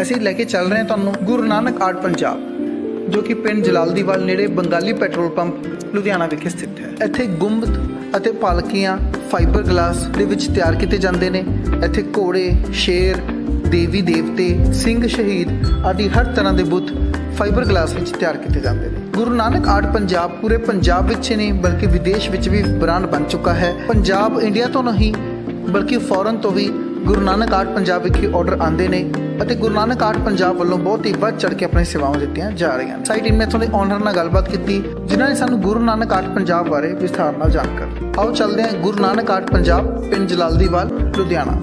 ਅਸੀਂ ਲੈ ਕੇ ਚੱਲ ਰਹੇ ਹਾਂ ਤੁਹਾਨੂੰ ਗੁਰੂ ਨਾਨਕ ਆਰਟ ਪੰਜਾਬ, ਜੋ ਕਿ ਪਿੰਡ ਜਲਾਲਦੀਵਾਲ ਨੇੜੇ ਬੰਗਾਲੀ ਪੈਟਰੋਲ ਪੰਪ ਲੁਧਿਆਣਾ ਵਿਖੇ ਸਥਿਤ ਹੈ। ਇੱਥੇ ਗੁੰਬਦ ਅਤੇ ਪਾਲਕੀਆਂ ਫਾਈਬਰ ਗਲਾਸ ਦੇ ਵਿੱਚ ਤਿਆਰ ਕੀਤੇ ਜਾਂਦੇ ਨੇ। ਇੱਥੇ ਘੋੜੇ, ਸ਼ੇਰ, ਦੇਵੀ ਦੇਵਤੇ, ਸਿੰਘ ਸ਼ਹੀਦ ਆਦਿ ਹਰ ਤਰ੍ਹਾਂ ਦੇ ਬੁੱਤ ਫਾਈਬਰ ਗਲਾਸ ਵਿੱਚ ਤਿਆਰ ਕੀਤੇ ਜਾਂਦੇ ਨੇ। ਗੁਰੂ ਨਾਨਕ ਆਰਟ ਪੰਜਾਬ ਪੂਰੇ ਪੰਜਾਬ ਵਿੱਚ ਹੀ ਨਹੀਂ, ਬਲਕਿ ਵਿਦੇਸ਼ ਵਿੱਚ ਵੀ ਬ੍ਰਾਂਡ ਬਣ ਚੁੱਕਾ ਹੈ। ਪੰਜਾਬ ਇੰਡੀਆ ਤੋਂ ਨਹੀਂ, ਬਲਕਿ ਫੋਰਨ ਤੋਂ ਵੀ ਗੁਰੂ ਨਾਨਕ ਆਰਟ ਪੰਜਾਬ ਵਿਖੇ ਆਰਡਰ ਆਉਂਦੇ ਨੇ। ਅਤੇ ਗੁਰੂ ਨਾਨਕ ਆਰਟ ਪੰਜਾਬ ਵੱਲੋਂ ਬਹੁਤ ਹੀ ਵੱਧ ਚੜ ਕੇ ਆਪਣੀ ਸੇਵਾਵਾਂ ਦਿੱਤੀਆਂ ਜਾ ਰਹੀਆਂ ਹਨ ਸਾਈਟ ਇਨਮੇਥੋਂ ਦੇ ਓਨਰ ਨਾਲ ਗੱਲਬਾਤ ਕੀਤੀ, ਜਿਨ੍ਹਾਂ ਨੇ ਸਾਨੂੰ ਗੁਰੂ ਨਾਨਕ ਆਰਟ ਪੰਜਾਬ ਬਾਰੇ ਵਿਸਥਾਰ ਨਾਲ ਜਾਣਕਾਰੀ ਆਓ ਚੱਲਦੇ ਹਾਂ ਗੁਰੂ ਨਾਨਕ ਆਰਟ ਪੰਜਾਬ, ਪਿੰਡ ਜਲਾਲਦੀਵਾਲ, ਲੁਧਿਆਣਾ।